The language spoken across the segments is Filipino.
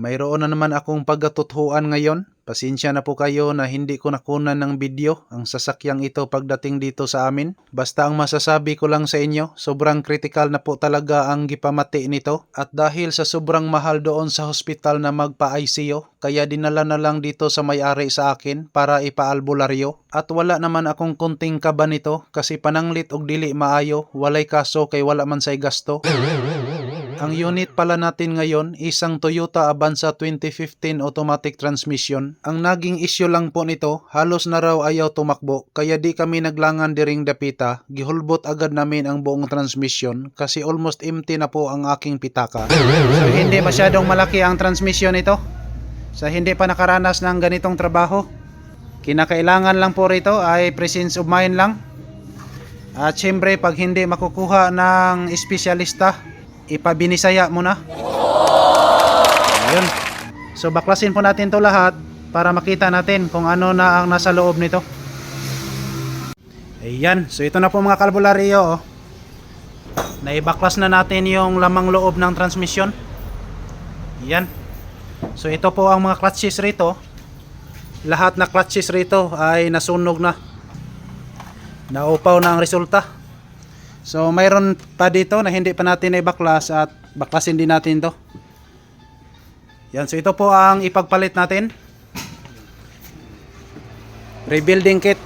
Mayroon na naman akong pagkatuthuan ngayon. Pasensya na po kayo na hindi ko nakunan ng video ang sasakyang ito pagdating dito sa amin. Basta ang masasabi ko lang sa inyo, sobrang critical na po talaga ang gipamati nito. At dahil sa sobrang mahal doon sa hospital na magpa-ICU, kaya dinala na lang dito sa may-ari sa akin para ipaalbularyo. At wala naman akong kunting kaba nito kasi pananglit og dili maayo, walay kaso kay wala man say gasto. Ang unit pala natin ngayon, isang Toyota Avanza 2015 automatic transmission. Ang naging issue lang po nito, halos na raw ayaw tumakbo, kaya di kami naglangan diring dapita. Gihulbot agad namin ang buong transmission kasi almost empty na po ang aking pitaka. So hindi masyadong malaki ang transmission ito. Sa hindi pa nakaranas ng ganitong trabaho, kinakailangan lang po rito ay presence of mind lang. At syempre, pag hindi makukuha ng espesyalista, ipabinisaya mo na. Ayun. So baklasin po natin to lahat para makita natin kung ano na ang nasa loob nito. Ayan. So ito na po mga kalbularyo. Oh. Naibaklas na natin yung lamang loob ng transmission. Ayan. So ito po ang mga clutches rito. Lahat na clutches rito ay nasunog na. Naupaw na ang resulta. So mayroon pa dito na hindi pa natin ibaklas at baklasin din natin to. Yan, so ito po ang ipagpalit natin. Rebuilding kit.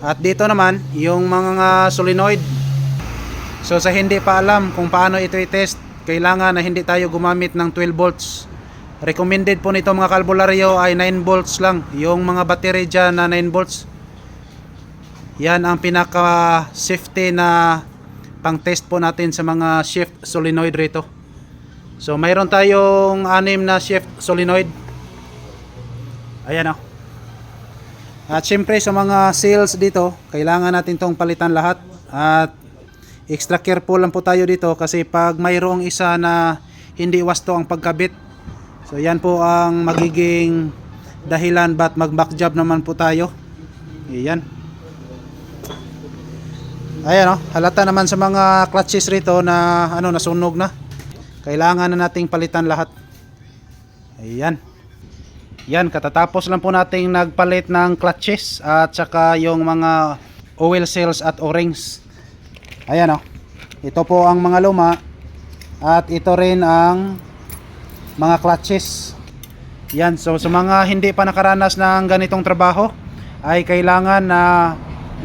At dito naman, yung mga solenoid. So sa hindi pa alam kung paano ito i-test, kailangan na hindi tayo gumamit ng 12 volts. Recommended po nito mga kalbularyo ay 9 volts lang. Yung mga battery dyan na 9 volts. Yan ang pinaka safety na pang test po natin sa mga shift solenoid rito. So mayroon tayong anim na shift solenoid. Ayan o. At syempre sa mga seals dito, kailangan natin tong palitan lahat. At extra careful lang po tayo dito kasi pag mayroong isa na hindi wasto ang pagkabit. So yan po ang magiging dahilan ba't mag back job naman po tayo. Ayan. Ayan oh, halata naman sa mga clutches rito na ano nasunog na. Kailangan na nating palitan lahat. Ayan. Yan, katatapos lang po nating nagpalit ng clutches at saka yung mga oil seals at o-rings. Ayan oh. Ito po ang mga luma at ito rin ang mga clutches. Yan, so sa mga hindi pa nakaranas ng ganitong trabaho ay kailangan na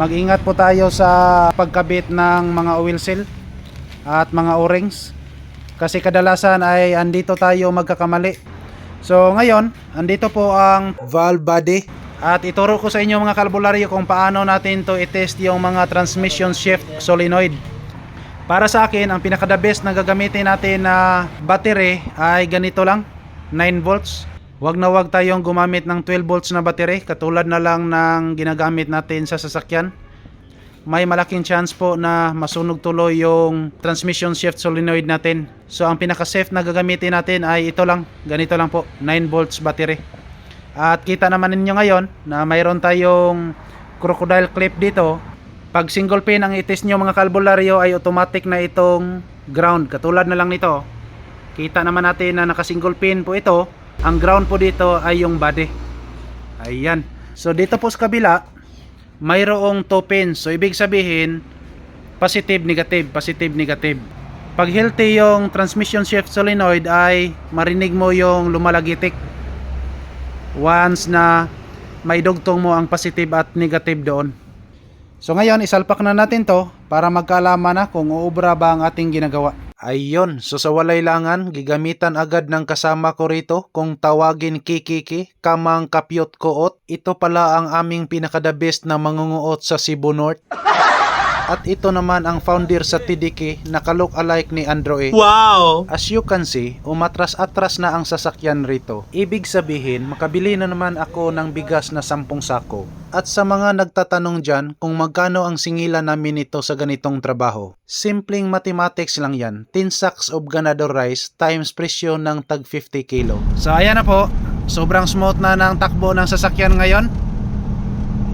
mag-ingat po tayo sa pagkabit ng mga oil seal at mga o-rings. Kasi kadalasan ay andito tayo magkakamali. So ngayon andito po ang valve body. At ituro ko sa inyo mga kalbularyo kung paano natin to i-test yung mga transmission shift solenoid. Para sa akin ang pinaka the best na gagamitin natin na battery ay ganito lang 9 volts Huwag na huwag tayong gumamit ng 12 volts na battery katulad na lang ng ginagamit natin sa sasakyan. May malaking chance po na masunog tuloy yung transmission shift solenoid natin. So ang pinaka-safe na gagamitin natin ay ito lang, ganito lang po, 9 volts battery. At kita naman ninyo ngayon na mayroon tayong crocodile clip dito. Pag single pin ang itis nyo mga kalbularyo ay automatic na itong ground. Katulad na lang nito. Kita naman natin na naka single pin po ito ang ground po dito ay yung body. Ayan. So dito po sa kabila, mayroong 2 pins. So ibig sabihin, positive, negative, positive, negative. Pag healthy yung transmission shift solenoid ay marinig mo yung lumalagitik. Once na may dugtong mo ang positive at negative doon. So ngayon, isalpak na natin to para magkaalaman na kung uubra ba ang ating ginagawa. Ayun, so sa walay langan, gigamitan agad ng kasama ko rito kung tawagin kikiki, kamang kapyot koot. Ito pala ang aming pinaka-the best na mangunguot sa Cebu North. At ito naman ang founder sa TDK na kalook alike ni Android. Wow! As you can see, umatras-atras na ang sasakyan rito. Ibig sabihin, makabili na naman ako ng bigas na 10 sako. At sa mga nagtatanong dyan kung magkano ang singilan namin ito sa ganitong trabaho, simpleng mathematics lang yan. 10 sacks of ganado rice times presyo ng tag 50 kilo. So ayan na po, sobrang smooth na ng takbo ng sasakyan ngayon.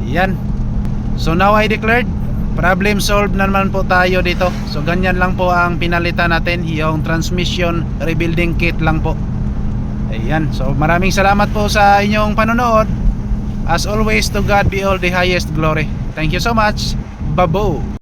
Yan. So now I declared, problem solved na naman po tayo dito. So ganyan lang po ang pinalitan natin, yung transmission rebuilding kit lang po. Ayan. So maraming salamat po sa inyong panonood. As always, to God be all the highest glory. Thank you so much. Babo.